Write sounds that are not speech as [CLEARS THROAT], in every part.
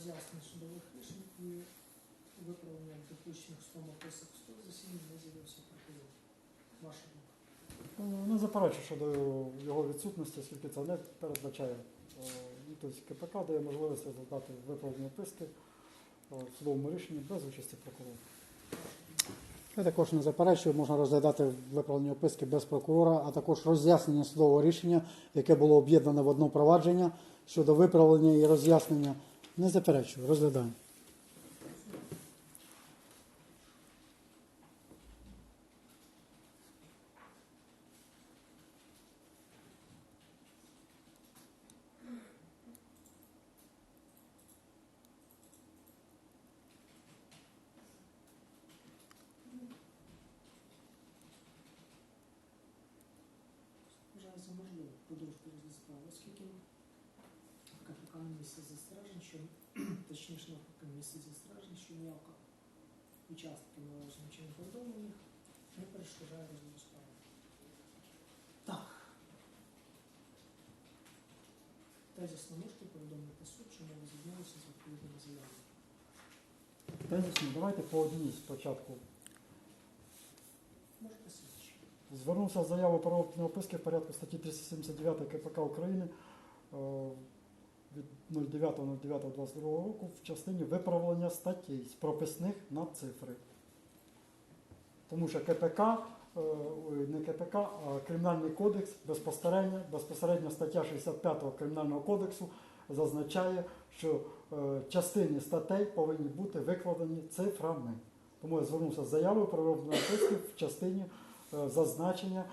роз'яснень судових рішень і виправлення допущених судом описок суду засідання не з'явився прокурор. Ваша думка. Ну, Не заперечую щодо його відсутності, оскільки це не передбачає. ну, Тобто КПК дає можливість розглядати виправлені описки е, в судовому рішенні без участі прокурора. Я також не заперечую, можна розглядати виправлені описки без прокурора, а також роз'яснення судового рішення, яке було об'єднане в одне провадження щодо виправлення і роз'яснення. Не заперечую, розглядаємо. Вважаю за можливе продовжити оскільки КПК місце застережень, що [CLEARS THROAT] точніше навпаки місце застережень, що ніяка учасників належним чином повідомлених не перешкоджає розгляду справи. Так. Тезісно можете повідомити суд, чому ви звернулися з відповідними заявами. Тезісно, давайте по одній спочатку. Можете слідчі. Звернувся з заявою про описки в порядку статті 379 КПК України е, від 09.09.22 року в частині виправлення статей з прописних на цифри. Тому що КПК, е, не КПК, а Кримінальний кодекс безпосередньо, безпосередньо стаття 65 Кримінального кодексу зазначає, що е, частини статей повинні бути викладені цифрами. Тому я звернувся з заявою про виправлення описків в частині е, зазначення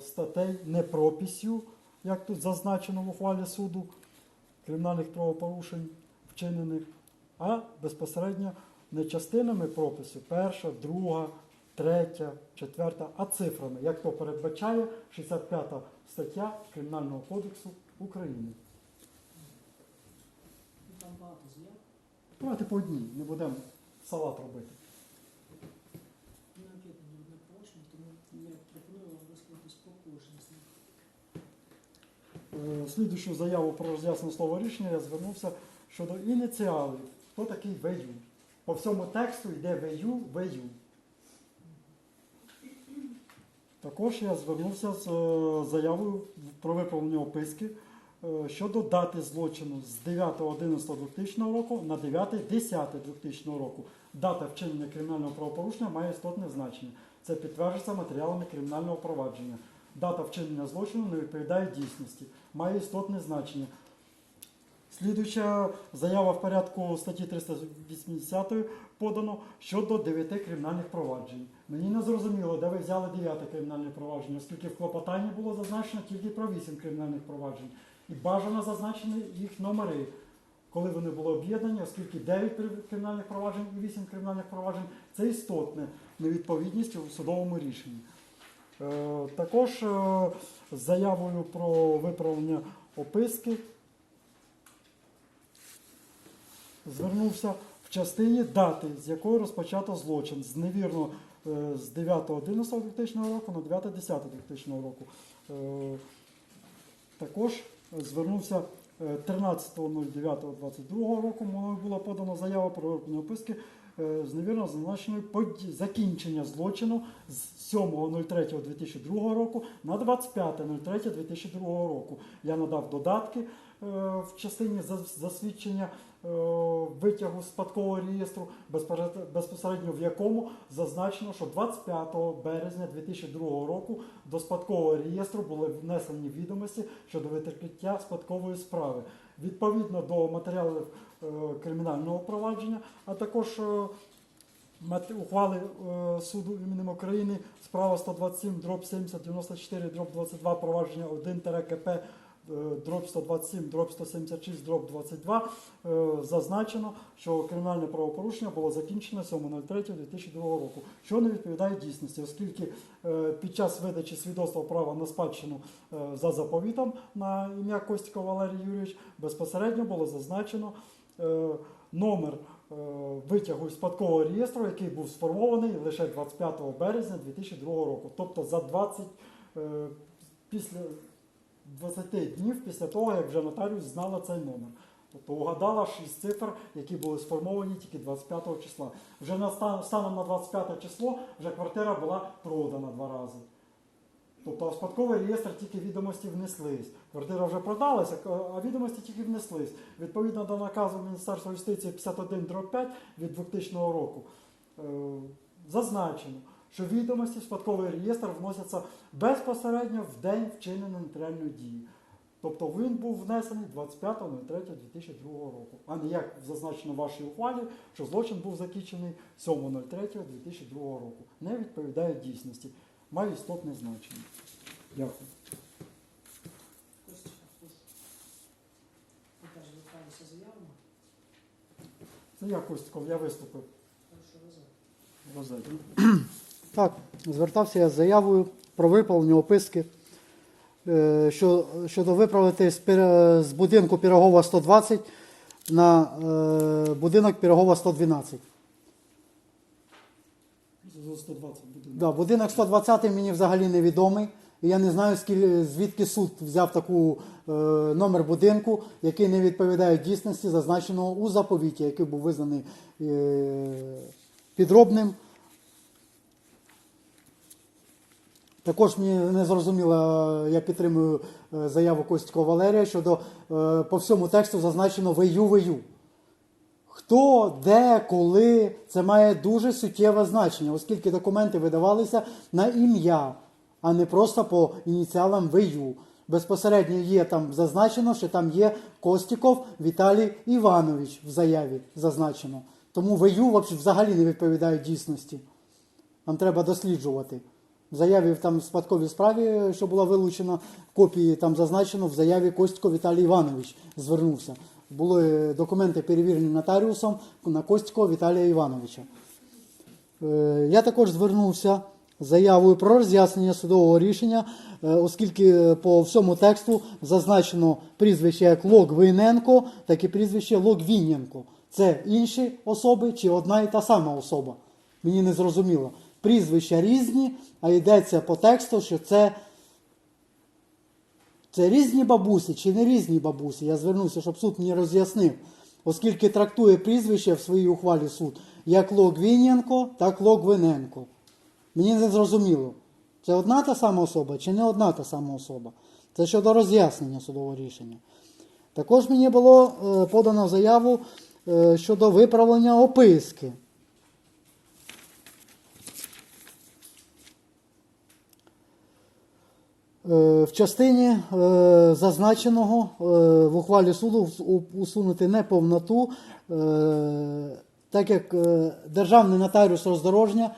статей не прописю, як тут зазначено в ухвалі суду кримінальних правопорушень вчинених, а безпосередньо не частинами пропису, перша, друга, третя, четверта, а цифрами, як то передбачає 65 стаття Кримінального кодексу України. Давайте по одній, не будемо салат робити. Не об'єднані одне порушення, тому я пропоную вам висловитись по кожній з них. Е, Слідуючу заяву про роз'яснене слово рішення я звернувся щодо ініціалів. Хто такий ВЮ? По всьому тексту йде ВЮ, ВЮ. Також я звернувся з е, заявою про виправлення описки е, щодо дати злочину з 9.11.2000 року на 9.10.2000 року. Дата вчинення кримінального правопорушення має істотне значення. Це підтверджується матеріалами кримінального провадження. Дата вчинення злочину не відповідає дійсності, має істотне значення. Слідуюча заява в порядку статті 380 подано щодо 9 кримінальних проваджень. Мені не зрозуміло, де ви взяли 9 кримінальне провадження, оскільки в клопотанні було зазначено тільки про 8 кримінальних проваджень. І бажано зазначені їх номери, коли вони були об'єднані, оскільки 9 кримінальних проваджень і 8 кримінальних проваджень це істотне невідповідність у судовому рішенні. Е, Також е, заявою про виправлення описки звернувся в частині дати, з якої розпочато злочин, з невірно е, з 9.11.2000 року на 9.10.2000 року. Також звернувся е, 13.09.22 року. Мною була подана заява про виправлення описки з невірно зазначеною закінчення злочину з 7.03.2002 року на 25.03.2002 року. Я надав додатки е, в частині засвідчення е, витягу спадкового реєстру, безпосередньо в якому зазначено, що 25 березня 2002 року до спадкового реєстру були внесені відомості щодо відкриття спадкової справи. Відповідно до матеріалів е, кримінального провадження, а також е, ухвали е, суду іменем України справа 127 дроб 70 94 дроб 22 провадження 1 КП дроб 127 дроб 176 дроб 22 е, зазначено, що кримінальне правопорушення було закінчено 7.03.2002 року, що не відповідає дійсності, оскільки е, під час видачі свідоцтва права на спадщину е, за заповітом на ім'я Костіка Валерій Юрійович безпосередньо було зазначено е, номер витягу спадкового реєстру, який був сформований лише 25 березня 2002 року, тобто за 20 е, після 20 днів після того, як вже нотаріус знала цей номер. Тобто угадала 6 цифр, які були сформовані тільки 25 числа. Вже на стан, станом на 25 число вже квартира була продана два рази. Тобто в спадковий реєстр тільки відомості внеслись. Квартира вже продалася, а відомості тільки внеслись. Відповідно до наказу Міністерства юстиції 51 5 від 2000 року е, зазначено, що відомості в спадковий реєстр вносяться безпосередньо в день вчинення нотаріальної дії. Тобто він був внесений 25.03.2002 року, а не як зазначено в вашій ухвалі, що злочин був закінчений 7.03.2002 року. Не відповідає дійсності. Має істотне значення. Дякую. Це я Костіков, я виступив розетку. Так, звертався я з заявою про виправлення описки, е, що, щодо виправити з, з будинку Пірогова 120 на е, будинок Пірогова 112. За 120 буде. Да, будинок 120 мені взагалі невідомий. І я не знаю, звідки суд взяв таку е, номер будинку, який не відповідає дійсності, зазначеного у заповіті, який був визнаний е, підробним. Також мені не зрозуміло, я підтримую е, заяву Костікова Валерія щодо е, по всьому тексту зазначено вию вию. Хто, де, коли, це має дуже суттєве значення, оскільки документи видавалися на ім'я, а не просто по ініціалам ВЮ. Безпосередньо є там зазначено, що там є Костіков Віталій Іванович в заяві зазначено. Тому ВЮ взагалі не відповідає дійсності. Нам треба досліджувати. В заяві там в спадковій справі, що була вилучена, копії там зазначено, в заяві Костько Віталій Іванович звернувся. Були документи перевірені нотаріусом на Костько Віталія Івановича. Е, Я також звернувся заявою про роз'яснення судового рішення, е, оскільки по всьому тексту зазначено прізвище як Логвиненко, так і прізвище Логвіненко. Це інші особи чи одна і та сама особа. Мені не зрозуміло. Прізвища різні, а йдеться по тексту, що це, це різні бабусі чи не різні бабусі. Я звернувся, щоб суд мені роз'яснив, оскільки трактує прізвище в своїй ухвалі суд як Логвіненко, так Логвиненко. Мені не зрозуміло, це одна та сама особа чи не одна та сама особа. Це щодо роз'яснення судового рішення. Також мені було е, подано заяву е, щодо виправлення описки. В частині е, зазначеного е, в ухвалі суду усунути неповноту, е, так як е, державний нотаріус роздорожня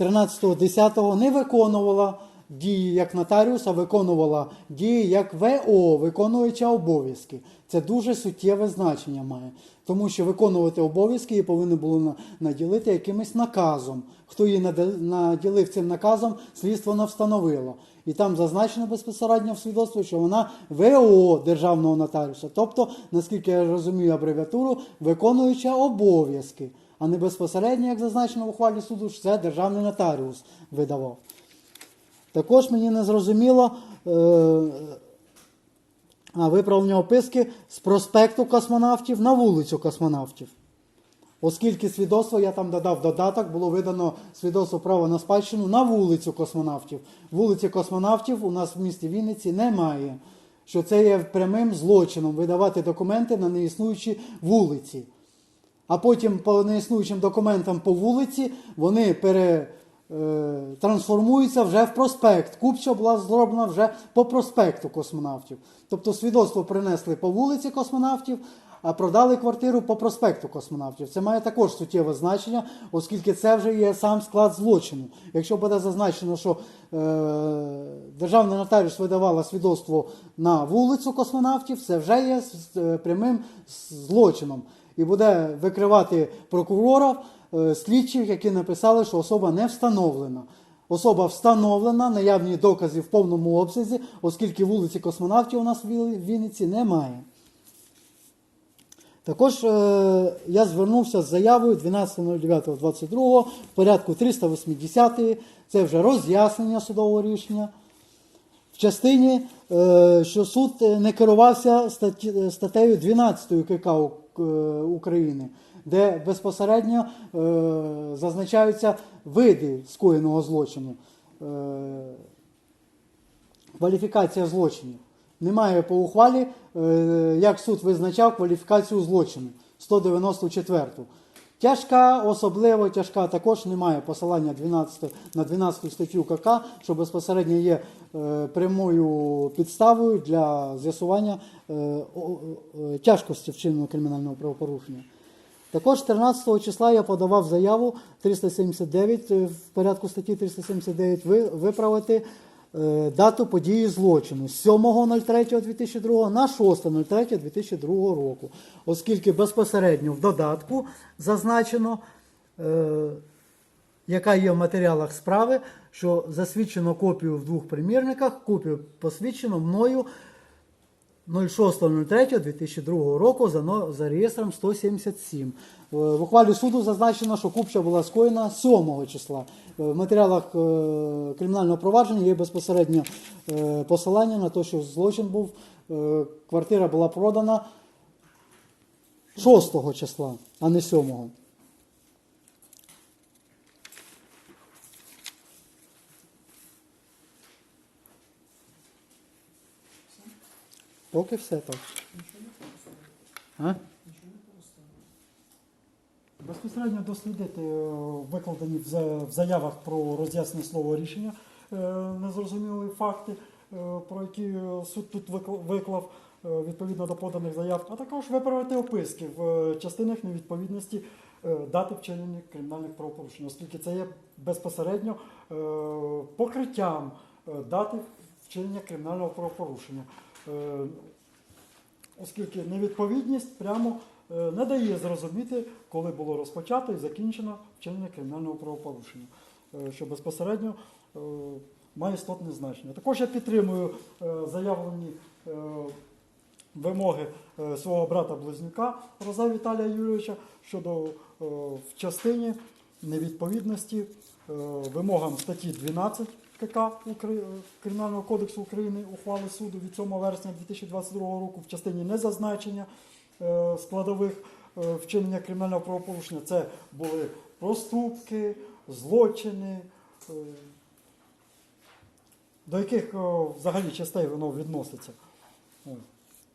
13.10 не виконувала дії як нотаріус, а виконувала дії як ВО, виконуюча обов'язки. Це дуже суттєве значення має, тому що виконувати обов'язки її повинні були на- наділити якимось наказом. Хто її наділив цим наказом, слідство не встановило. І там зазначено безпосередньо в свідоцтві, що вона ВО державного нотаріуса. Тобто, наскільки я розумію абревіатуру, виконуюча обов'язки, а не безпосередньо, як зазначено в ухвалі суду, що це державний нотаріус видавав. Також мені не зрозуміло е, виправлення описки з проспекту космонавтів на вулицю космонавтів. Оскільки свідоцтво, я там додав додаток, було видано свідоцтво права на спадщину на вулицю космонавтів. Вулиці космонавтів у нас в місті Вінниці немає. Що це є прямим злочином видавати документи на неіснуючі вулиці. А потім по неіснуючим документам по вулиці вони пере, е, вже в проспект. Купча була зроблена вже по проспекту космонавтів. Тобто свідоцтво принесли по вулиці космонавтів, а продали квартиру по проспекту космонавтів. Це має також суттєве значення, оскільки це вже є сам склад злочину. Якщо буде зазначено, що е, державний нотаріус видавала свідоцтво на вулицю космонавтів, це вже є е, прямим злочином. І буде викривати прокурора е, слідчих, які написали, що особа не встановлена. Особа встановлена, наявні докази в повному обсязі, оскільки вулиці космонавтів у нас в Вінниці немає. Також е, я звернувся з заявою 12.09.22 в порядку 380. Це вже роз'яснення судового рішення. В частині, е, що суд е, не керувався статтею 12 КК України, де безпосередньо зазначаються види скоєного злочину. Кваліфікація злочинів. Немає по ухвалі, е, як суд визначав кваліфікацію злочину 194. Тяжка, особливо тяжка, також немає посилання 12, на 12 статтю КК, що безпосередньо є е, прямою підставою для з'ясування е, тяжкості вчиненого кримінального правопорушення. Також 13 числа я подавав заяву 379 е, в порядку статті 379 ви- виправити дату події злочину з 7.03.2002 на 6.03.2002 року, оскільки безпосередньо в додатку зазначено, е, яка є в матеріалах справи, що засвідчено копію в двох примірниках, копію посвідчено мною 06.03.2002 року за, за реєстром 177. Е, В ухвалі суду зазначено, що купча була скоєна 7 числа. Е, В матеріалах е, кримінального провадження є безпосередньо е, посилання на те, що злочин був, квартира була продана 6 числа, а не 7. Поки все так. А? Безпосередньо дослідити е, викладені в заявах про роз'яснення слова рішення е, незрозумілі факти, е, про які суд тут виклав відповідно до поданих заяв, а також виправити описки в частинах невідповідності дати вчинення кримінальних правопорушень, оскільки це є безпосередньо покриттям дати вчинення кримінального правопорушення. Оскільки невідповідність прямо е, не дає зрозуміти, коли було розпочато і закінчено вчинення кримінального правопорушення, е, що безпосередньо е, має істотне значення. Також я підтримую заявлені вимоги свого брата-близнюка Роза Віталія Юрійовича щодо в частині невідповідності вимогам статті 12 КК Кримінального кодексу України ухвали суду від 7 вересня 2022 року в частині незазначення е, складових е, вчинення кримінального правопорушення. Це були проступки, злочини, е, до яких взагалі частей воно відноситься.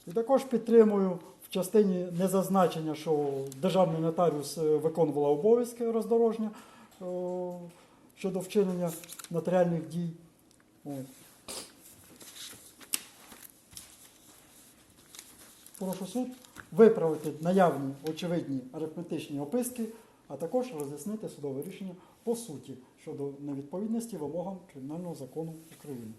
І також підтримую в частині незазначення, що державний нотаріус виконувала обов'язки роздорожня щодо вчинення нотаріальних дій. Прошу суд виправити наявні очевидні арифметичні описки, а також роз'яснити судове рішення по суті щодо невідповідності вимогам Кримінального закону України.